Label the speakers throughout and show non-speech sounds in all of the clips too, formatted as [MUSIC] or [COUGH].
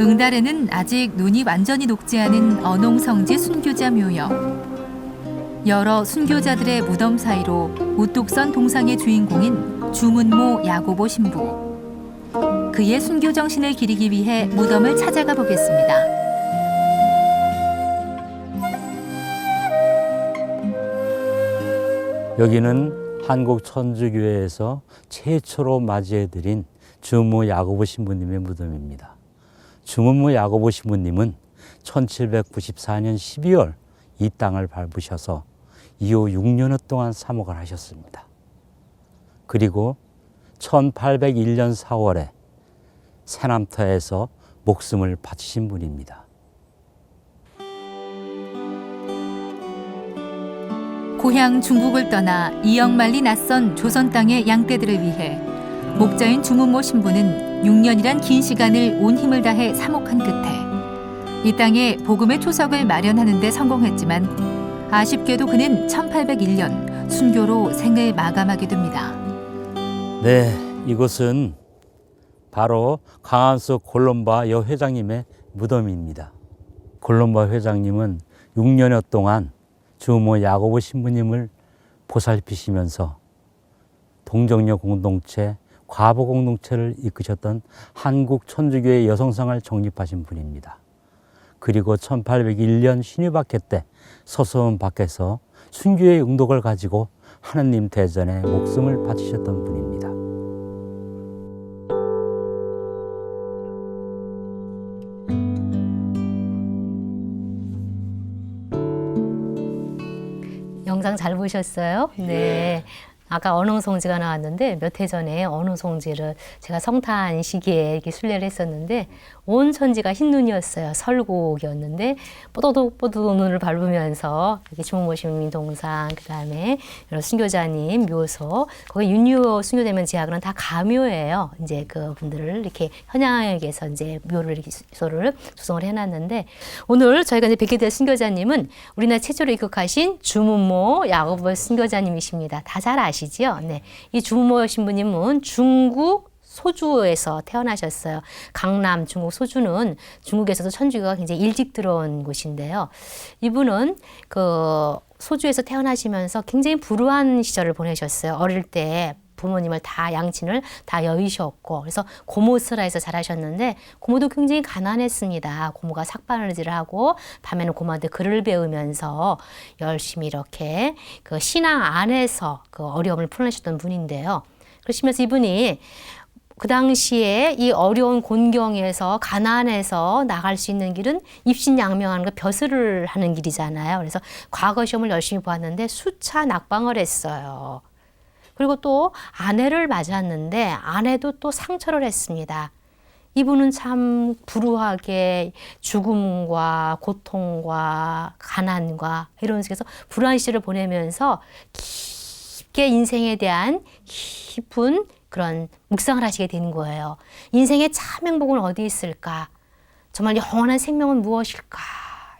Speaker 1: 응달에는 아직 눈이 완전히 녹지 않은 언홍성지 순교자 묘역. 여러 순교자들의 무덤 사이로 우뚝 선 동상의 주인공인 주문모 야고보 신부. 그의 순교 정신을 기리기 위해 무덤을 찾아가 보겠습니다.
Speaker 2: 여기는 한국 천주교회에서 최초로 맞이해드린 주무 야고보 신부님의 무덤입니다. 주문무 야고보 신부님은 1794년 12월 이 땅을 밟으셔서 이후 6년여 동안 사목을 하셨습니다. 그리고 1801년 4월에 새남터에서 목숨을 바치신 분입니다.
Speaker 1: 고향 중국을 떠나 이역만리 낯선 조선 땅의 양떼들을 위해 목자인 주문모 신부는 6년이란 긴 시간을 온 힘을 다해 사목한 끝에 이 땅에 복음의 초석을 마련하는 데 성공했지만 아쉽게도 그는 1801년 순교로 생을 마감하게 됩니다.
Speaker 2: 네, 이곳은 바로 강한수 골롬바 여 회장님의 무덤입니다. 골롬바 회장님은 6년여 동안 주모 야고보 신부님을 보살피시면서 동정녀 공동체, 과보 공동체를 이끄셨던 한국 천주교의 여성상을 정립하신 분입니다. 그리고 1801년 신유박해 때 서서원 밖에서 순교의 응독을 가지고 하느님 대전에 목숨을 바치셨던 분입니다.
Speaker 3: 영상 잘 보셨어요? 네. 아까 언홍성지가 나왔는데 몇 해 전에 언홍성지를 제가 성탄 시기에 이렇게 순례를 했었는데 온 천지가 흰 눈이었어요. 설국이었는데 뽀도독뽀도독 눈을 밟으면서 이렇게 주무모시민 동상 그다음에 여러 순교자님 묘소 거기 윤유 순교되면 지하는 다 가묘예요. 이제 그 분들을 이렇게 현양에게서 이제 묘를 이렇게 소를 조성을 해놨는데 오늘 저희가 이제 뵙게 될 순교자님은 우리나라 최초로 입국하신 주문모 야고보 순교자님이십니다. 다 잘 아시 지요? 네, 이 주문모 신부님은 중국 소주에서 태어나셨어요. 강남 중국 소주는 중국에서도 천주교가 굉장히 일찍 들어온 곳인데요. 이분은 그 소주에서 태어나시면서 굉장히 불우한 시절을 보내셨어요. 어릴 때 부모님을 다 양친을 다 여의셨고 그래서 고모 슬라에서 자라셨는데 고모도 굉장히 가난했습니다. 고모가 삭바느질을 하고 밤에는 고모한테 글을 배우면서 열심히 이렇게 그 신앙 안에서 그 어려움을 풀어내셨던 분인데요. 그러시면서 이분이 그 당시에 이 어려운 곤경에서 가난해서 나갈 수 있는 길은 입신양명하는 거 벼슬을 하는 길이잖아요. 그래서 과거 시험을 열심히 보았는데 수차 낙방을 했어요. 그리고 또 아내를 맞았는데 아내도 또 상처를 했습니다. 이분은 참 불우하게 죽음과 고통과 가난과 이런 식에서 불우한 시절을 보내면서 깊게 인생에 대한 깊은 그런 묵상을 하시게 되는 거예요. 인생의 참 행복은 어디 있을까? 정말 영원한 생명은 무엇일까?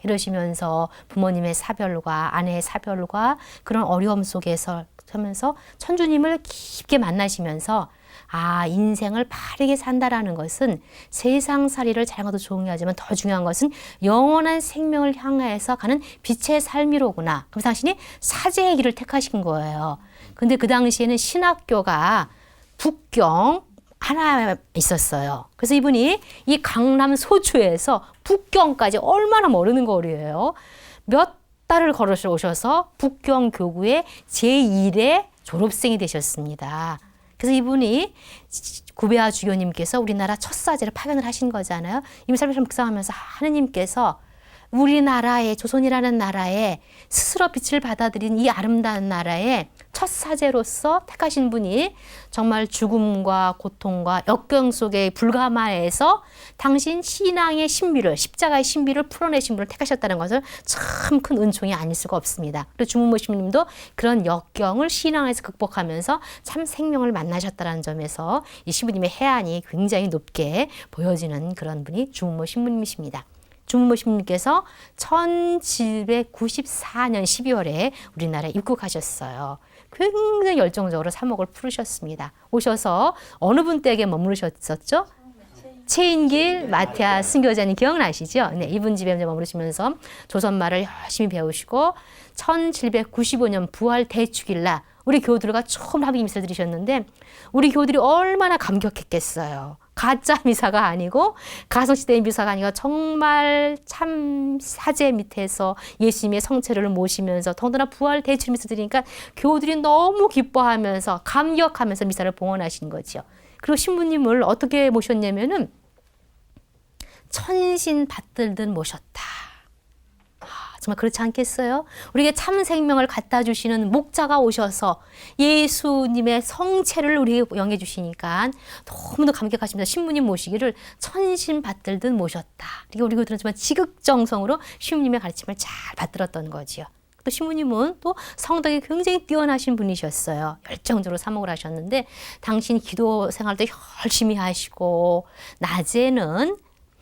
Speaker 3: 이러시면서 부모님의 사별과 아내의 사별과 그런 어려움 속에서 하면서 천주님을 깊게 만나시면서 아, 인생을 바르게 산다라는 것은 세상 살이를 잘한 것도 중요하지만 더 중요한 것은 영원한 생명을 향해서 가는 빛의 삶이로구나. 그래서 당신이 사제의 길을 택하신 거예요. 근데 그 당시에는 신학교가 북경 하나 있었어요. 그래서 이분이 이 강남 소주에서 북경까지 얼마나 모르는 거리예요. 몇 달을 걸어서 오셔서 북경 교구의 제1의 졸업생이 되셨습니다. 그래서 이분이 구베아 주교님께서 우리나라 첫 사제를 파견을 하신 거잖아요. 이미 삶을 묵상하면서 하느님께서 우리나라의 조선이라는 나라에 스스로 빛을 받아들인 이 아름다운 나라에 첫 사제로서 택하신 분이 정말 죽음과 고통과 역경 속에 불가마에서 당신 신앙의 신비를 십자가의 신비를 풀어내신 분을 택하셨다는 것을 참 큰 은총이 아닐 수가 없습니다. 그리고 주문모심님도 그런 역경을 신앙에서 극복하면서 참 생명을 만나셨다는 점에서 이 신부님의 해안이 굉장히 높게 보여지는 그런 분이 주문모 신부님이십니다. 주문모 신부님께서 1794년 12월에 우리나라에 입국하셨어요. 굉장히 열정적으로 사목을 풀으셨습니다. 오셔서 어느 분 댁에 머무르셨었죠? 최인길 마티아 순교자님 기억나시죠? 네, 이분 집에 머무르시면서 조선말을 열심히 배우시고 1795년 부활 대축일 날 우리 교우들과 처음 합의 미사를 드리셨는데 우리 교우들이 얼마나 감격했겠어요. 가짜 미사가 아니고 가성시대의 미사가 아니고 정말 참 사제 밑에서 예수님의 성체를 모시면서 더군다나 부활 대출 미사 드리니까 교우들이 너무 기뻐하면서 감격하면서 미사를 봉헌하신 거죠. 그리고 신부님을 어떻게 모셨냐면은 천신 받들듯 모셨다. 아, 정말 그렇지 않겠어요? 우리에게 참 생명을 갖다 주시는 목자가 오셔서 예수님의 성체를 우리에게 영해 주시니까 너무도 감격하십니다. 신부님 모시기를 천신 받들듯 모셨다. 이게 우리 그들은 지극정성으로 신부님의 가르침을 잘 받들었던 거지요. 또 신부님은 또 성덕이 굉장히 뛰어나신 분이셨어요. 열정적으로 사목을 하셨는데 당신 기도 생활도 열심히 하시고 낮에는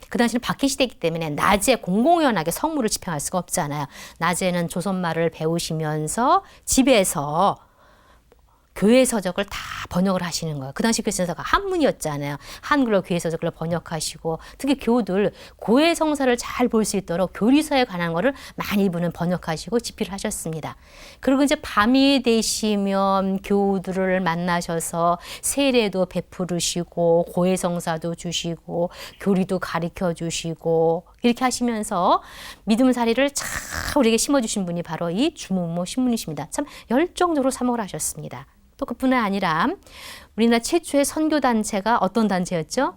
Speaker 3: 그 당시는 박해 시대이기 때문에 낮에 공공연하게 성물을 집행할 수가 없잖아요. 낮에는 조선말을 배우시면서 집에서 교회 서적을 다 번역을 하시는 거예요. 그 당시 교회서가 한문이었잖아요. 한글로 교회 서적을 번역하시고 특히 교우들 고해 성사를 잘 볼 수 있도록 교리서에 관한 거를 많이 분은 번역하시고 집필을 하셨습니다. 그리고 이제 밤이 되시면 교우들을 만나셔서 세례도 베푸르시고 고해 성사도 주시고 교리도 가르쳐 주시고 이렇게 하시면서 믿음 사리를 참 우리에게 심어주신 분이 바로 이 주문모 신부님이십니다. 참 열정적으로 사목을 하셨습니다. 또 그뿐 아니라 우리나라 최초의 선교 단체가 어떤 단체였죠?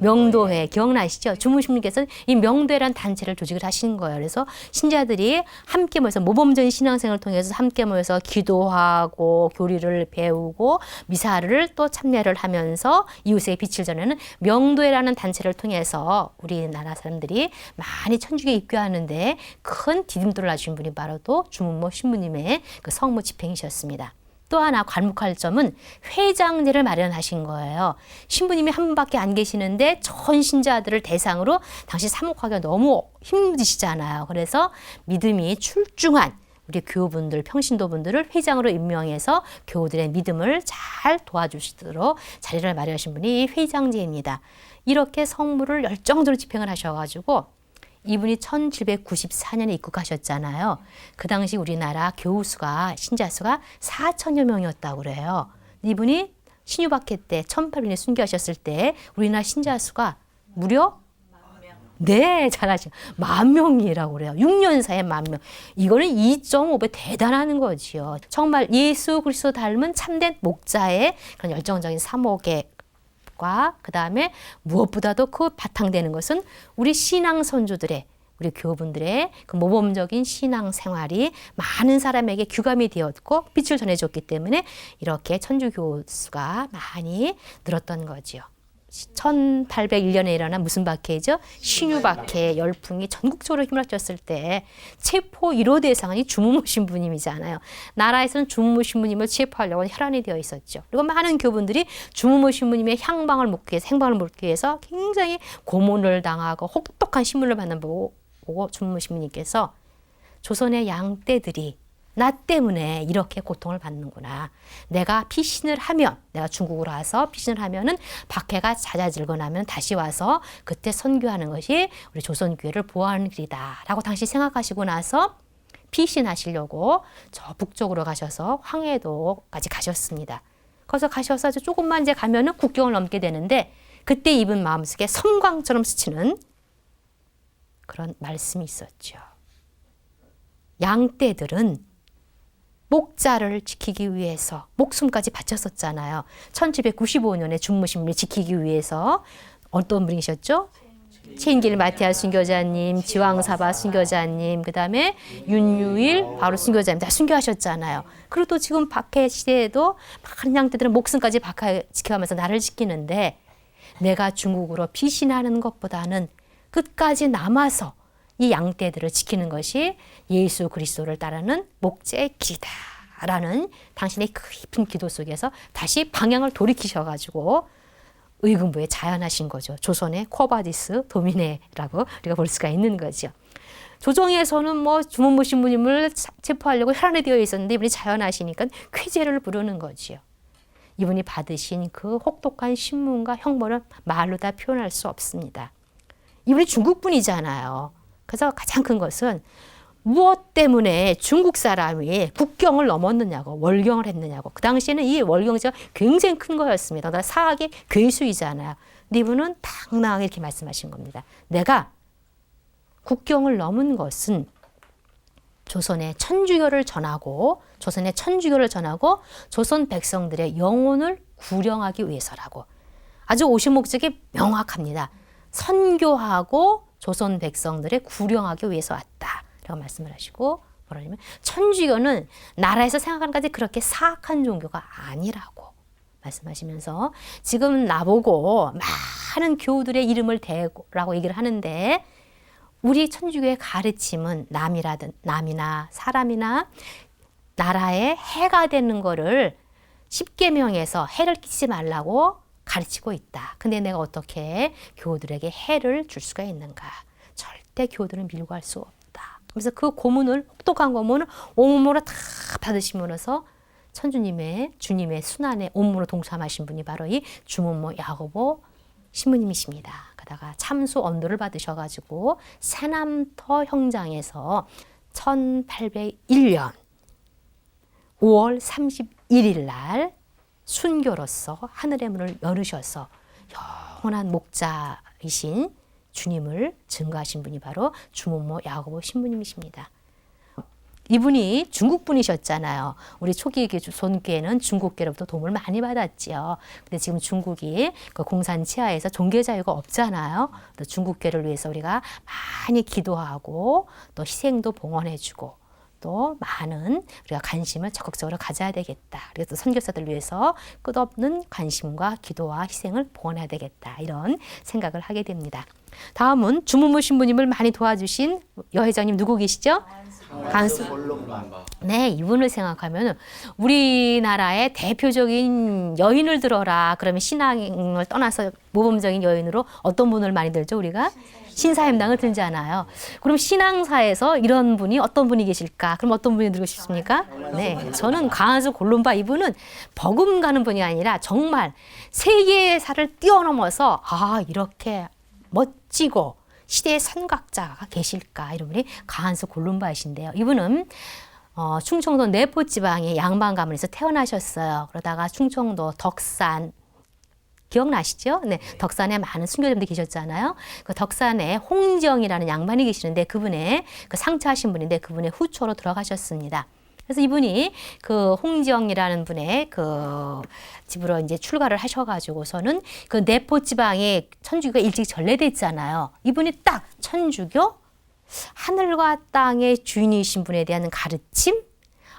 Speaker 3: 명도회 기억나시죠? 주무신님께서는 이 명도회란 단체를 조직을 하신 거예요. 그래서 신자들이 함께 모여서 모범적인 신앙생활을 통해서 함께 모여서 기도하고 교리를 배우고 미사를 또 참여를 하면서 이웃에게 빛을 전하는 명도회라는 단체를 통해서 우리나라 사람들이 많이 천주교에 입교하는데 큰 디딤돌을 놔주신 분이 바로 또 주문모 신부님의 그 성무 집행이셨습니다. 또 하나 관목할 점은 회장제를 마련하신 거예요. 신부님이 한 분밖에 안 계시는데 전 신자들을 대상으로 당시 사목하기가 너무 힘드시잖아요. 그래서 믿음이 출중한 우리 교우분들, 평신도분들을 회장으로 임명해서 교우들의 믿음을 잘 도와주시도록 자리를 마련하신 분이 회장제입니다. 이렇게 성물을 열정적으로 집행을 하셔가지고 이분이 1794년에 입국하셨잖아요. 그 당시 우리나라 교우 수가 신자 수가 4천여 명이었다고 그래요. 이분이 신유박해 때 1800년에 순교하셨을 때 우리나라 신자 수가 무려 네, 잘하시죠. 만 명이라고 그래요. 6년 사이에 만 명. 이거는 2.5배 대단한 거지요. 정말 예수 그리스도 닮은 참된 목자의 그런 열정적인 사목의 그 다음에 무엇보다도 그 바탕되는 것은 우리 신앙 선조들의 우리 교우분들의 그 모범적인 신앙 생활이 많은 사람에게 규감이 되었고 빛을 전해줬기 때문에 이렇게 천주 교수가 많이 늘었던 거지요. 1801년에 일어난 무슨 박해죠? 신유박해 열풍이 전국적으로 휘몰아쳤을 때 체포 1호 대상이 주무모 신부님이잖아요. 나라에서는 주무모 신부님을 체포하려고 혈안이 되어 있었죠. 그리고 많은 교분들이 주무모 신부님의 향방을 먹기 위해서 행방을 먹기 위해서 굉장히 고문을 당하고 혹독한 신문을 받는 보고 주무모 신부님께서 조선의 양떼들이 나 때문에 이렇게 고통을 받는구나. 내가 피신을 하면, 내가 중국으로 와서 피신을 하면은 박해가 잦아들고 나면 다시 와서 그때 선교하는 것이 우리 조선 교회를 보호하는 길이다. 라고 당시 생각하시고 나서 피신하시려고 저 북쪽으로 가셔서 황해도까지 가셨습니다. 거기서 가셔서 조금만 이제 가면은 국경을 넘게 되는데 그때 입은 마음속에 섬광처럼 스치는 그런 말씀이 있었죠. 양떼들은 목자를 지키기 위해서 목숨까지 바쳤었잖아요. 1795년에 준무신을 지키기 위해서 어떤 분이셨죠? 체인길 마티아 순교자님, 지왕사바 순교자님, 그 다음에 윤유일 바로 순교자님 다 순교하셨잖아요. 그리고 또 지금 박해 시대에도 많은 양떼들은 목숨까지 박해 지켜가면서 나를 지키는데 내가 중국으로 피신하는 것보다는 끝까지 남아서 이 양떼들을 지키는 것이 예수 그리스도를 따르는 목재의 길이다. 라는 당신의 깊은 기도 속에서 다시 방향을 돌이키셔가지고 의금부에 자연하신 거죠. 조선의 코바디스 도미네라고 우리가 볼 수가 있는 거죠. 조정에서는 뭐 주문 모 신부님을 체포하려고 혈안에 되어 있었는데 이분이 자연하시니까 쾌제를 부르는 거지요. 이분이 받으신 그 혹독한 신문과 형벌은 말로 다 표현할 수 없습니다. 이분이 중국 분이잖아요. 그래서 가장 큰 것은 무엇 때문에 중국 사람이 국경을 넘었느냐고 월경을 했느냐고 그 당시에는 이 월경제가 굉장히 큰 거였습니다. 그러니까 사학의 괴수이잖아요. 근데 이분은 당당하게 이렇게 말씀하신 겁니다. 내가 국경을 넘은 것은 조선의 천주교를 전하고 조선의 천주교를 전하고 조선 백성들의 영혼을 구령하기 위해서라고 아주 오신 목적이 명확합니다. 선교하고 조선 백성들의 구령하기 위해서 왔다라고 말씀을 하시고 뭐라냐면 천주교는 나라에서 생각하는 까지 그렇게 사악한 종교가 아니라고 말씀하시면서 지금 나보고 많은 교우들의 이름을 대라고 얘기를 하는데 우리 천주교의 가르침은 남이라든 남이나 사람이나 나라에 해가 되는 거를 십계명에서 해를 끼치지 말라고 가르치고 있다. 근데 내가 어떻게 교우들에게 해를 줄 수가 있는가? 절대 교우들은 밀고 할 수 없다. 그래서 그 고문을 혹독한 고문을 온몸으로 다 받으시면서 천주님의 주님의 순환에 온몸으로 동참하신 분이 바로 이 주문모 야고보 신부님이십니다. 그다가 참수 언도를 받으셔가지고 새남터 형장에서 1801년 5월 31일 날 순교로서 하늘의 문을 열으셔서 영원한 목자이신 주님을 증거하신 분이 바로 주문모 야고보 신부님이십니다. 이분이 중국 분이셨잖아요. 우리 초기 조선교회는 중국교로부터 도움을 많이 받았지요. 근데 지금 중국이 그 공산 치하에서 종교 자유가 없잖아요. 또 중국교를 위해서 우리가 많이 기도하고 또 희생도 봉헌해주고 또 많은 우리가 관심을 적극적으로 가져야 되겠다. 그래서 선교사들 위해서 끝없는 관심과 기도와 희생을 봉헌해야 되겠다. 이런 생각을 하게 됩니다. 다음은 주무무 신부님을 많이 도와주신 여회장님 누구 계시죠? 간수. 네, 이분을 생각하면 우리나라의 대표적인 여인을 들어라. 그러면 신앙을 떠나서 모범적인 여인으로 어떤 분을 많이 들죠, 우리가? 신사 임당을 들잖아요. 그럼 신앙사에서 이런 분이 어떤 분이 계실까? 그럼 어떤 분이 들고 싶습니까? 네, 저는 강한수 골룸바 이분은 버금가는 분이 아니라 정말 세계사를 뛰어넘어서 아 이렇게 멋지고 시대의 선각자가 계실까 이런 분이 가한수 골룸바이신데요. 이분은 어, 충청도 내포 지방의 양반 가문에서 태어나셨어요. 그러다가 충청도 덕산 기억나시죠? 네, 덕산에 많은 순교자분들 계셨잖아요. 그 덕산에 홍정이라는 양반이 계시는데 그분의 그 상처하신 분인데 그분의 후초로 들어가셨습니다. 그래서 이분이 그 홍지영이라는 분의 그 집으로 이제 출가를 하셔가지고서는 그 내포 지방에 천주교가 일찍 전래됐잖아요. 이분이 딱 천주교 하늘과 땅의 주인이신 분에 대한 가르침,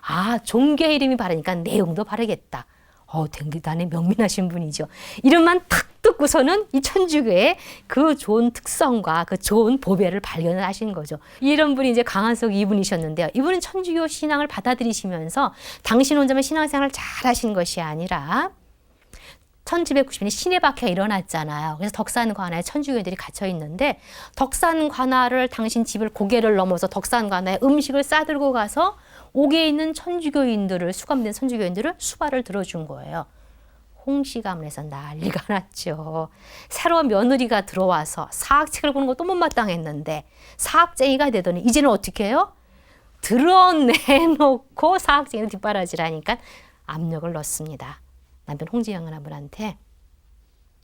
Speaker 3: 아 종교의 이름이 바르니까 내용도 바르겠다. 어, 대단히 명민하신 분이죠. 이름만 탁 듣고서는 이 천주교의 그 좋은 특성과 그 좋은 보배를 발견을 하신 거죠. 이런 분이 이제 강한석 이분이셨는데요. 이분은 천주교 신앙을 받아들이시면서 당신 혼자만 신앙생활을 잘 하신 것이 아니라 1790년에 신의 박해가 일어났잖아요. 그래서 덕산 관아에 천주교인들이 갇혀 있는데 덕산 관아를 당신 집을 고개를 넘어서 덕산 관아에 음식을 싸들고 가서 옥에 있는 천주교인들을 수감된 천주교인들을 수발을 들어준 거예요. 홍씨 가문에서 난리가 [LAUGHS] 났죠. 새로운 며느리가 들어와서 사학책을 보는 것도 못마땅했는데 사학쟁이가 되더니 이제는 어떻게 해요? 드러내놓고 사학쟁이를 뒷바라지라니까 압력을 넣습니다. 남편 홍지영이라는 분한테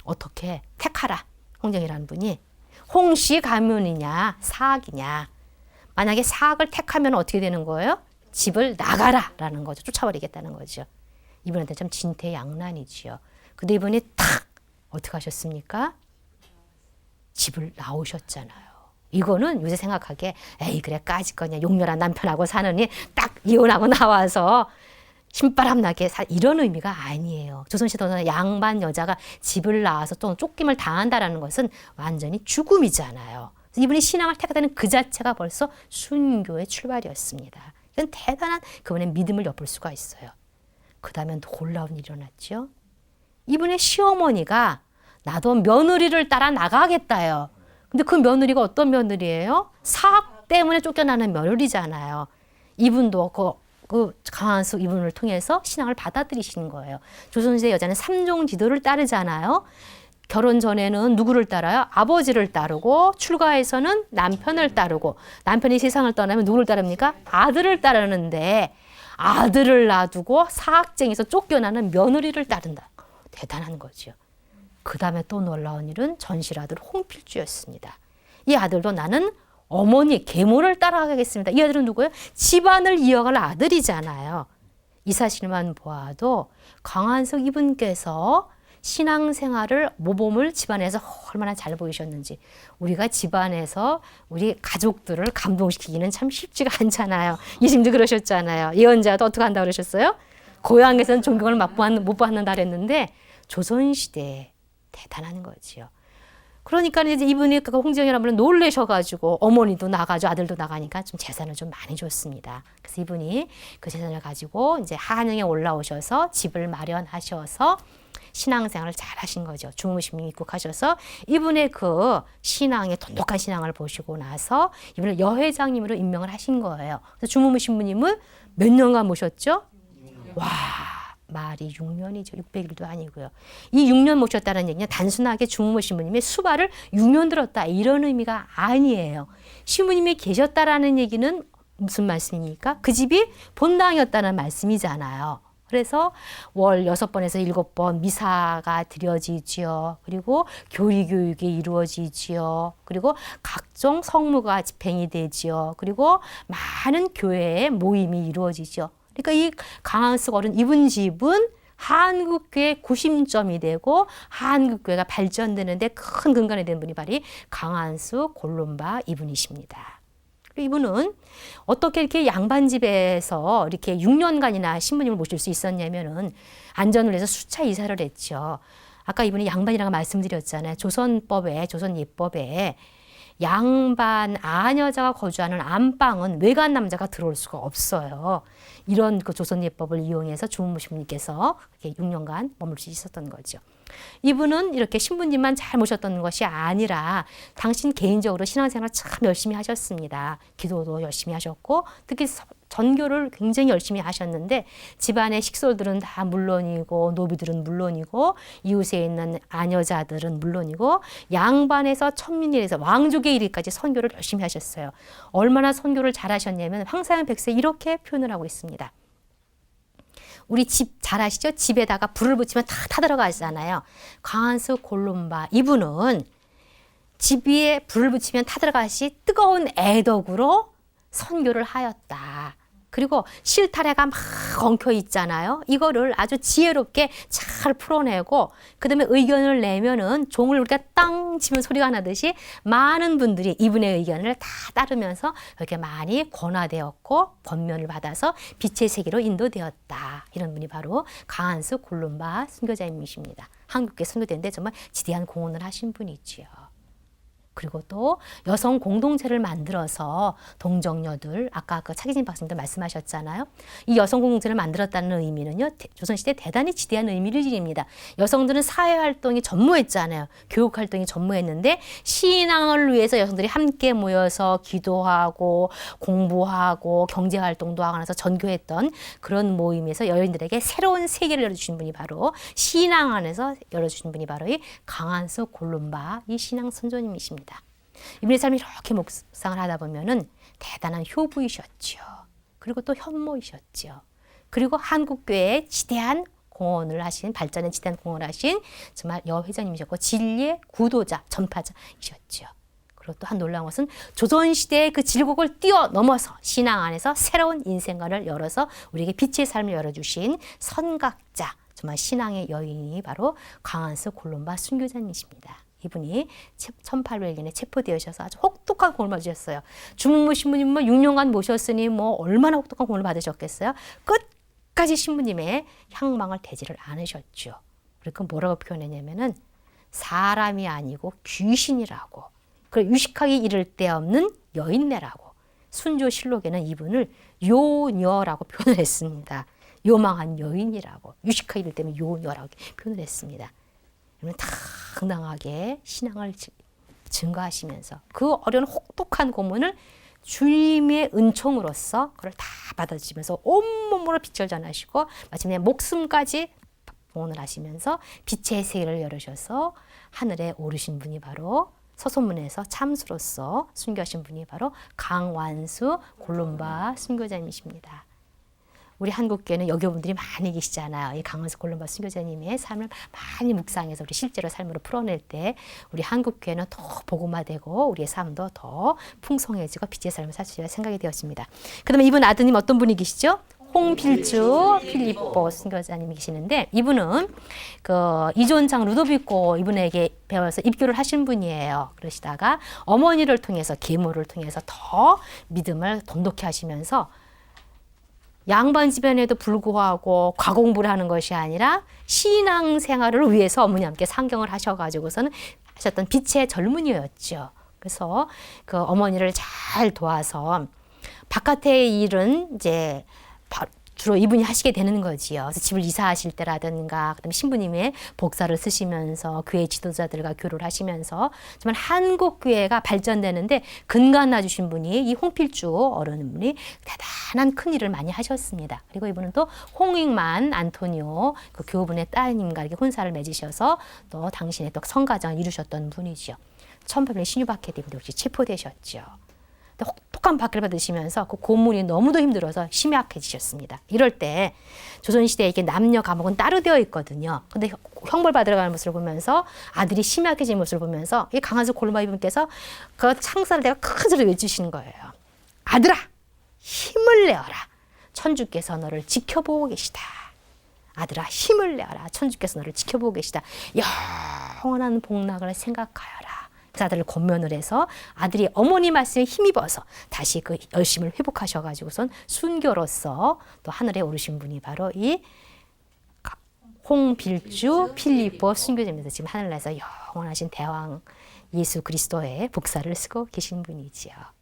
Speaker 3: 어떻게 택하라. 홍정이라는 분이 홍씨 가문이냐 사학이냐. 만약에 사학을 택하면 어떻게 되는 거예요? 집을 나가라 라는 거죠. 쫓아버리겠다는 거죠. 이분한테 참 진퇴양난이지요. 근데 이분이 탁 어떻게 하셨습니까? 집을 나오셨잖아요. 이거는 요새 생각하기에 에이 그래 까짓 거냐 용렬한 남편하고 사느니 딱 이혼하고 나와서 신바람 나게 살 이런 의미가 아니에요. 조선시대는 양반 여자가 집을 나와서 또 쫓김을 당한다라는 것은 완전히 죽음이잖아요. 이분이 신앙을 택하다는 그 자체가 벌써 순교의 출발이었습니다. 이건 대단한 그분의 믿음을 엿볼 수가 있어요. 그 다음에 놀라운 일이 일어났죠. 이분의 시어머니가 나도 며느리를 따라 나가겠다요. 근데 그 며느리가 어떤 며느리예요? 사학 때문에 쫓겨나는 며느리잖아요. 이분도 그 그 강한수 이분을 통해서 신앙을 받아들이시는 거예요. 조선시대 여자는 삼종 지도를 따르잖아요. 결혼 전에는 누구를 따라요? 아버지를 따르고 출가해서는 남편을 따르고 남편이 세상을 떠나면 누구를 따릅니까? 아들을 따르는데 아들을 놔두고 사학쟁에서 쫓겨나는 며느리를 따른다. 대단한 거죠. 그 다음에 또 놀라운 일은 전실 아들 홍필주였습니다. 이 아들도 나는 어머니 계모를 따라가겠습니다. 이 아들은 누구예요? 집안을 이어갈 아들이잖아요. 이 사실만 보아도 강한석 이분께서 신앙생활을 모범을 집안에서 얼마나 잘 보이셨는지 우리가 집안에서 우리 가족들을 감동시키기는 참 쉽지가 않잖아요. 예수님도 그러셨잖아요. 예언자도 어떻게 한다 그러셨어요? 고향에서는 존경을 못 받는- 못 받는다 그랬는데 조선시대에 대단한 거지요. 그러니까 이제 이분이 그 홍지영이라는 분은 놀래셔가지고 어머니도 나가죠 아들도 나가니까 좀 재산을 좀 많이 줬습니다. 그래서 이분이 그 재산을 가지고 이제 한양에 올라오셔서 집을 마련하셔서 신앙생활을 잘 하신 거죠. 중무심이 입국하셔서 이분의 그 신앙의 돈독한 신앙을 보시고 나서 이분을 여회장님으로 임명을 하신 거예요. 그래서 주무무 신부님을 몇 년간 모셨죠? 와 말이 6년이죠. 600일도 아니고요. 이 6년 모셨다는 얘기는 단순하게 주무모 신부님의 수발을 6년 들었다 이런 의미가 아니에요. 신부님이 계셨다라는 얘기는 무슨 말씀입니까? 그 집이 본당이었다는 말씀이잖아요. 그래서 월 여섯 번에서 일곱 번 미사가 드려지지요. 그리고 교리 교육이 이루어지지요. 그리고 각종 성무가 집행이 되지요. 그리고 많은 교회의 모임이 이루어지죠. 그러니까 이 강한숙 어른 이분 집은 한국교회 구심점이 되고 한국교회가 발전되는데 큰 근간이 된 분이 바로 이 강한숙 골룸바 이분이십니다. 이분은 어떻게 이렇게 양반 집에서 이렇게 6년간이나 신부님을 모실 수 있었냐면은 안전을 위해서 수차 이사를 했죠. 아까 이분이 양반이라고 말씀드렸잖아요. 조선법에, 조선 예법에 양반 아녀자가 거주하는 안방은 외간 남자가 들어올 수가 없어요. 이런 그 조선 예법을 이용해서 주무신님께서 6년간 머물 수 있었던 거죠. 이분은 이렇게 신부님만 잘 모셨던 것이 아니라 당신 개인적으로 신앙생활 참 열심히 하셨습니다. 기도도 열심히 하셨고 특히 서- 전교를 굉장히 열심히 하셨는데 집안의 식솔들은 다 물론이고 노비들은 물론이고 이웃에 있는 아녀자들은 물론이고 양반에서 천민일에서 왕족의 일까지 선교를 열심히 하셨어요. 얼마나 선교를 잘하셨냐면 황사양 백세 이렇게 표현을 하고 있습니다. 우리 집 잘 아시죠? 집에다가 불을 붙이면 다 타들어가잖아요. 강한수 골룸바 이분은 집 위에 불을 붙이면 타들어가시 뜨거운 애덕으로 선교를 하였다. 그리고 실타래가 막 엉켜 있잖아요. 이거를 아주 지혜롭게 잘 풀어내고 그다음에 의견을 내면은 종을 우리가 땅 치면 소리가 나듯이 많은 분들이 이분의 의견을 다 따르면서 이렇게 많이 권화되었고 권면을 받아서 빛의 세계로 인도되었다. 이런 분이 바로 강한수 골룸바 순교자님이십니다. 한국에 순교되는데 정말 지대한 공헌을 하신 분이지요. 그리고 또 여성 공동체를 만들어서 동정녀들 아까 그 차기진 박사님도 말씀하셨잖아요. 이 여성 공동체를 만들었다는 의미는요. 대- 조선시대 대단히 지대한 의미를 지닙니다. 여성들은 사회 활동이 전무했잖아요. 교육 활동이 전무했는데 신앙을 위해서 여성들이 함께 모여서 기도하고 공부하고 경제 활동도 하고 나서 전교했던 그런 모임에서 여인들에게 새로운 세계를 열어주신 분이 바로 신앙 안에서 열어주신 분이 바로 이 강한수 골룸바 이 신앙 선조님이십니다. 이분의 삶이 이렇게 묵상을 하다 보면은 대단한 효부이셨죠. 그리고 또 현모이셨죠. 그리고 한국교회에 지대한 공헌을 하신 발전에 지대한 공헌을 하신 정말 여 회장님이셨고 진리의 구도자 전파자이셨죠. 그리고 또 한 놀라운 것은 조선시대의 그 질곡을 뛰어넘어서 신앙 안에서 새로운 인생관을 열어서 우리에게 빛의 삶을 열어주신 선각자 정말 신앙의 여인이 바로 강한수 골룸바 순교자님이십니다. 이분이 1800년에 체포되셔서 아주 혹독한 공을 받으셨어요. 주무무 신부님 뭐 6년간 모셨으니 뭐 얼마나 혹독한 공을 받으셨겠어요? 끝까지 신부님의 향망을 대지를 않으셨죠. 그러니까 뭐라고 표현했냐면은 사람이 아니고 귀신이라고. 그 유식하게 이를 데 없는 여인네라고. 순조실록에는 이분을 요녀라고 표현을 했습니다. 요망한 여인이라고. 이를 때면 요녀라고 표현을 했습니다. 당당하게 신앙을 지- 증거하시면서 그 어려운 혹독한 고문을 주님의 은총으로서 그걸 다 받아주시면서 온몸으로 빛을 전하시고 마침내 목숨까지 봉헌을 하시면서 빛의 세계를 열으셔서 하늘에 오르신 분이 바로 서소문에서 참수로서 순교하신 분이 바로 강완수 골룸바 순교자님이십니다. 우리 한국교회는 여교분들이 많이 계시잖아요. 이 강원수 골룸바 순교자님의 삶을 많이 묵상해서 우리 실제로 삶으로 풀어낼 때 우리 한국교회는 더 복음화되고 우리의 삶도 더 풍성해지고 빛의 삶을 살 수 있을 생각이 되었습니다. 그다음에 이분 아드님 어떤 분이 계시죠? 홍필주 필리포 순교자님이 계시는데 이분은 그 이존장 루도비코 이분에게 배워서 입교를 하신 분이에요. 그러시다가 어머니를 통해서 계모를 통해서 더 믿음을 돈독히 하시면서 양반 집안에도 불구하고 과공부를 하는 것이 아니라 신앙 생활을 위해서 어머니 함께 상경을 하셔가지고서는 하셨던 빛의 젊은이였죠. 그래서 그 어머니를 잘 도와서 바깥의 일은 이제 바- 주로 이분이 하시게 되는 거지요. 그래서 집을 이사하실 때라든가, 그다음에 신부님의 복사를 쓰시면서 교회 지도자들과 교류를 하시면서 정말 한국 교회가 발전되는데 근간 놔주신 분이 이 홍필주 어른분이 대단한 큰 일을 많이 하셨습니다. 그리고 이분은 또 홍익만 안토니오 그 교우분의 따님과 이렇게 혼사를 맺으셔서 또 당신의 또 성가정을 이루셨던 분이죠. 1800년 신유박해 때문에 역시 체포되셨죠. 근데 혹독한 박해를 받으시면서 그 고문이 너무도 힘들어서 심약해지셨습니다. 이럴 때 조선시대에 이게 남녀 감옥은 따로 되어 있거든요. 근데 형- 형벌 받으러 가는 모습을 보면서 아들이 심약해진 모습을 보면서 이 강한수 골마 이분께서 그 창사를 내가 큰 소리로 외치시는 거예요. 아들아 힘을 내어라. 천주께서 너를 지켜보고 계시다. 아들아 힘을 내어라. 천주께서 너를 지켜보고 계시다. 영원한 복락을 생각하여라. 그 아들을 권면을 해서 아들이 어머니 말씀에 힘입어서 다시 그 열심을 회복하셔가지고선 순교로서 또 하늘에 오르신 분이 바로 이 홍빌주 필리포 순교자입니다. 지금 하늘나라에서 영원하신 대왕 예수 그리스도의 복사를 쓰고 계신 분이지요.